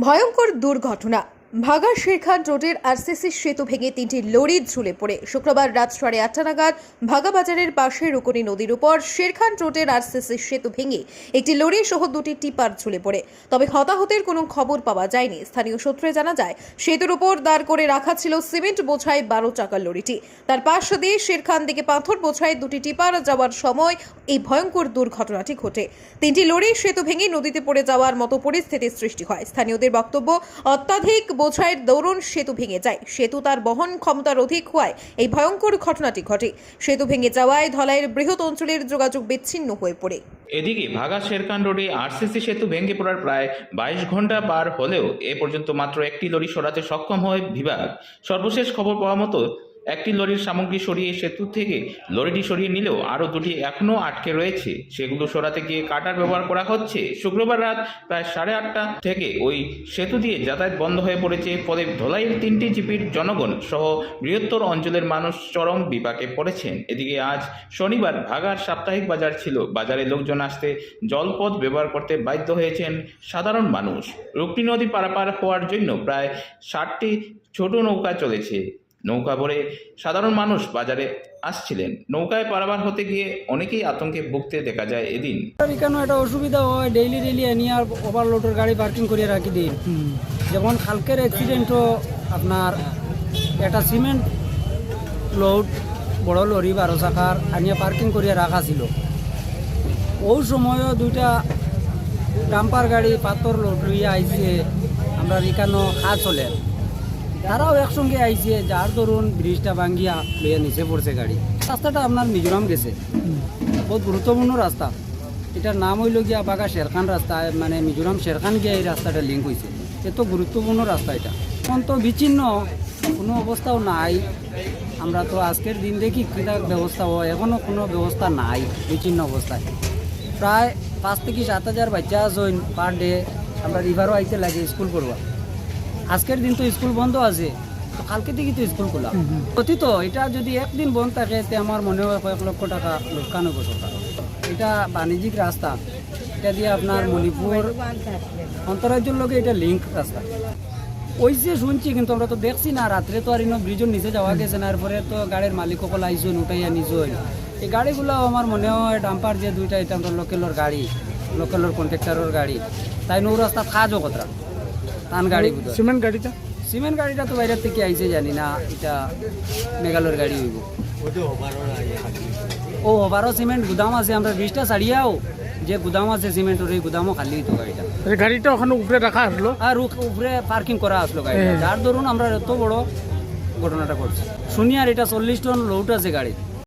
ভয়ঙ্কর দুর্ঘটনা। ভাগা শেরখান রোডের আরসিসি সেতু ভেঙে তিনটি লরি ঝুলে পড়ে। শুক্রবার রাত সাড়ে আটটা নাগাদ ভাগা বাজারের পাশে রুকনি নদীর উপর শেরখান রোডের আরসিসি সেতু ভেঙে একটি লরি সহ দুটি টিপার ঝুলে পড়ে। তবে হতাহতের কোনো খবর পাওয়া যায়নি। স্থানীয় সূত্রে জানা যায়, সেতুর উপর দাঁড় করে রাখা ছিল সিমেন্ট বোঝাই বারো চাকার লরিটি। তার পাশ দিয়ে শেরখান দিকে পাথর বোঝাই দুটি টিপার যাওয়ার সময় এই ভয়ঙ্কর দুর্ঘটনাটি ঘটে। তিনটি লরি সেতু ভেঙে নদীতে পড়ে যাওয়ার মতো পরিস্থিতির সৃষ্টি হয়। স্থানীয়দের বক্তব্য, অত্যাধিক বোঝাইয়ের দরুন সেতু ভেঙে যায়। সেতু তার বহন ক্ষমতার অধিক হওয়ায় এই ভয়ঙ্কর ঘটনাটি ঘটে। সেতু ভেঙে যাওয়ায় ধলাইয়ের বৃহৎ অঞ্চলের যোগাযোগ বিচ্ছিন্ন হয়ে পড়ে। এদিকে ভাগা শেরকান রোডে আরসিসি সেতু ভেঙে পড়ার প্রায় বাইশ ঘণ্টা পার হলেও এ পর্যন্ত মাত্র একটি লরি সরাতে সক্ষম হয় বিভাগ। সর্বশেষ খবর পাওয়া মতো একটি লরির সামগ্রী সরিয়ে সেতু থেকে লরিটি সরিয়ে নিলেও আরও দুটি এখনও আটকে রয়েছে। সেগুলো সরাতে গিয়ে কাটার ব্যবহার করা হচ্ছে। শুক্রবার রাত প্রায় সাড়ে আটটা থেকে ওই সেতু দিয়ে যাতায়াত বন্ধ হয়ে পড়েছে। ফলে ধলাইয়ের তিনটি জিপির জনগণ সহ বৃহত্তর অঞ্চলের মানুষ চরম বিপাকে পড়েছেন। এদিকে আজ শনিবার ভাগার সাপ্তাহিক বাজার ছিল। বাজারে লোকজন আসতে জলপথ ব্যবহার করতে বাধ্য হয়েছেন সাধারণ মানুষ। রূপনী নদী পারাপার হওয়ার জন্য প্রায় ষাটটি ছোট নৌকা চলেছে। নৌকা ভরে সাধারণ মানুষ বাজারে আসছিলেন। নৌকায় পারাবার হতে গিয়ে অনেকেই আতঙ্কে ভুগতে দেখা যায় এদিন। কেন একটা অসুবিধা হয় ডেইলি ডেইলি এনে আর ওভারলোডের গাড়ি পার্কিং করিয়ে রাখি দিই যেমন কালকের অ্যাক্সিডেন্টও আপনার একটা সিমেন্ট লোড বড় লরি বারো চাকার আনিয়ে পার্কিং করিয়ে রাখা ছিল। ওই সময়ও দুইটা ডাম্পার গাড়ি পাথর লোড লইয়া আইছে আমরা এখানো খা চলে। তারাও একসঙ্গে আইছে যার ধরুন, ব্রিজটা ভাঙ্গিয়া লইয়া নিচে পড়ছে গাড়ি। রাস্তাটা আপনার মিজোরাম গেছে। বহুত গুরুত্বপূর্ণ রাস্তা। এটার নাম হইল গিয়া বাগা শেরখান রাস্তা মানে মিজোরাম শেরখান গিয়া এই রাস্তাটা লিঙ্ক হয়েছে এত গুরুত্বপূর্ণ রাস্তা এটা। এখন তো বিচ্ছিন্ন, কোনো অবস্থাও নাই। আমরা তো আজকের দিন দেখি ক্রীড়া ব্যবস্থা হয় এখনও কোনো ব্যবস্থা নাই, বিচ্ছিন্ন অবস্থায়। প্রায় পাঁচ থেকে সাত হাজার বাচ্চা আছেন পার ডে আমরা রিভারও আইতে লাগে, স্কুল করবা। আজকের দিন তো স্কুল বন্ধ আছে তো কালকে থেকে তো স্কুল খোলা। কথিত এটা যদি একদিন বন্ধ থাকে তে আমার মনে হয় কয়েক লক্ষ টাকা লোকসান হবে সরকার এটা বাণিজ্যিক রাস্তা এটা দিয়ে আপনার মণিপুর অন্তরাজ্যের লোকে এটা লিঙ্ক রাস্তা ওই যে শুনছি কিন্তু আমরা তো দেখছি না রাত্রে তো আর ইনো ব্রিজের নিচে যাওয়া গেছে না এরপরে তো গাড়ির মালিক সকল আইসুন উঠাইয়া নিজই এই গাড়িগুলো আমার মনে হয় ডাম্পার যে দুইটা এটা আমরা লোকেলর গাড়ি লোকেলর কন্ট্রাক্টরের গাড়ি তাই নৌ রাস্তা কাজও কথা টান গাড়ি সিমেন্ট গাড়িটা? সিমেন্ট গাড়িটা তো বাইরের থেকে আইছে জানি না। এটা মেঘালয়ের গাড়ি হইব। ও ওভারও সিমেন্ট গুদাম আছে। আমরা ব্রিজটা ছাড়িয়াও যে গুদাম আছে সিমেন্টের এই গুদামও খালি হইতো গাড়িটা। গাড়িটা ওখানে উপরে রাখা আসলো? আর উপরে পার্কিং করা আসলো গাড়িটা। যার ধরুন আমরা এত বড় ঘটনাটা করছি শুনি আর এটা চল্লিশ টন লোড আছে গাড়ি